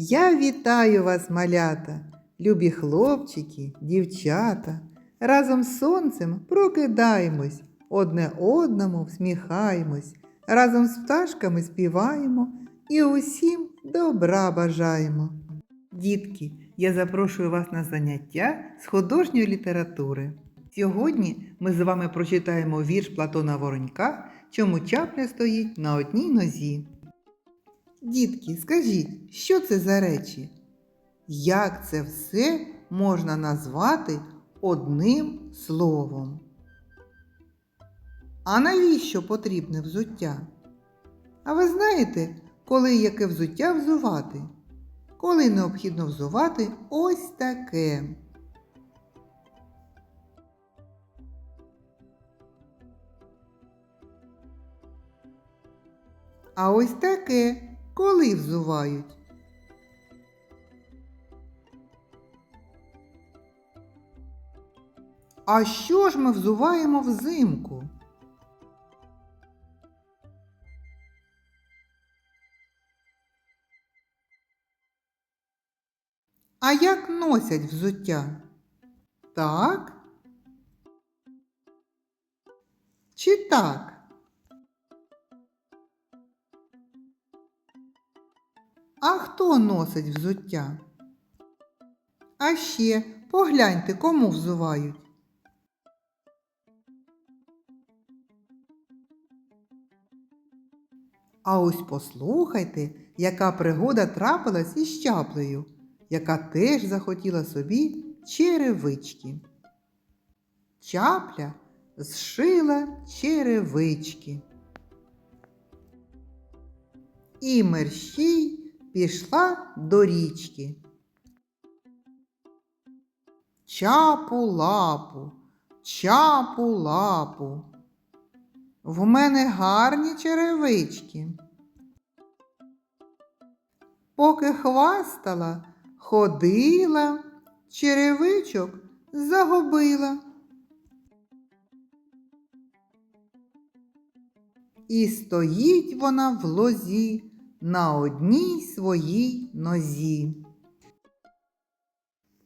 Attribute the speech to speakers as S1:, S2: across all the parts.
S1: Я вітаю вас, малята, любі хлопчики, дівчата. Разом з сонцем прокидаємось, одне одному всміхаємось, разом з пташками співаємо і усім добра бажаємо. Дітки, я запрошую вас на заняття з художньої літератури. Сьогодні ми з вами прочитаємо вірш Платона Воронька, чому чапля стоїть на одній нозі. Дітки, скажіть, що це за речі? Як це все можна назвати одним словом? А навіщо потрібне взуття? А ви знаєте, коли яке взуття взувати? Коли необхідно взувати ось таке. А ось таке коли взувають? А що ж ми взуваємо взимку? А як носять взуття? Так? Чи так? А хто носить взуття? А ще погляньте, кому взувають. А ось послухайте, яка пригода трапилась із чаплею, яка теж захотіла собі черевички. Чапля зшила черевички. І мерщій пішла до річки. Чапу лапу, чапу лапу. В мене гарні черевички. Поки хвастала, ходила, черевичок загубила. І стоїть вона в лозі на одній своїй нозі.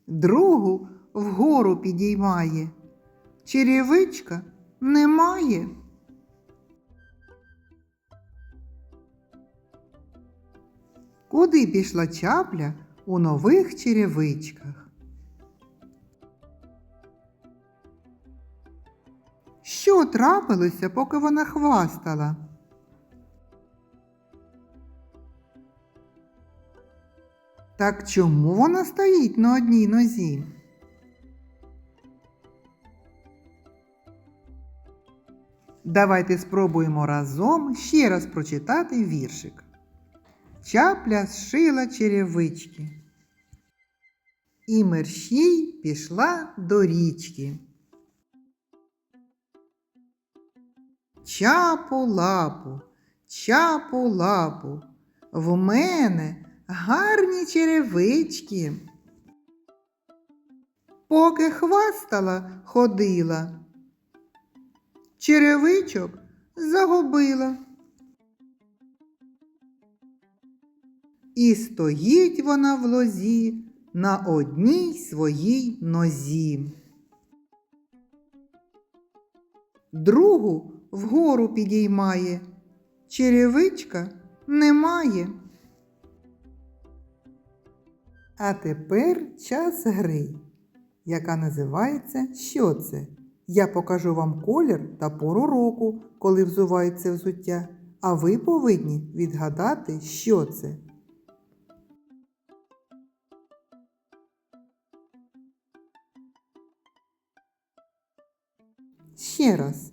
S1: Другу вгору підіймає, черевичка немає. Куди пішла чапля у нових черевичках? Що трапилося, поки вона хвастала? Так чому вона стоїть на одній нозі? Давайте спробуємо разом ще раз прочитати віршик. Чапля зшила черевички. І мерщій пішла до річки. Чапу лапу, чапу лапу, в мене гарні черевички. Поки хвастала, ходила, черевичок загубила. І стоїть вона в лозі на одній своїй нозі. Другу вгору підіймає, черевичка немає. А тепер час гри, яка називається Що це? Я покажу вам колір та пору року, коли взувається взуття, а ви повинні відгадати, що це. Ще раз.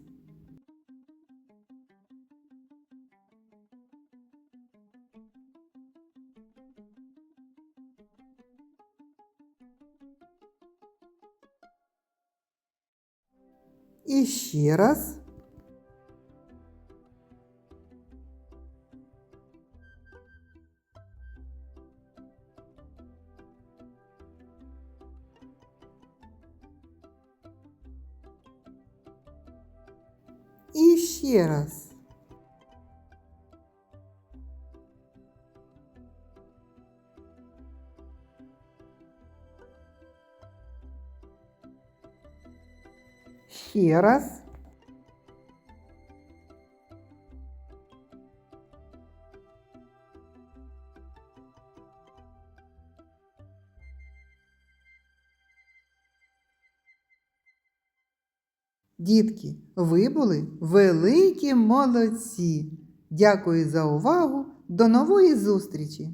S1: І ще раз. І ще раз. Ще раз. Дітки, ви були великі молодці. Дякую за увагу. До нової зустрічі!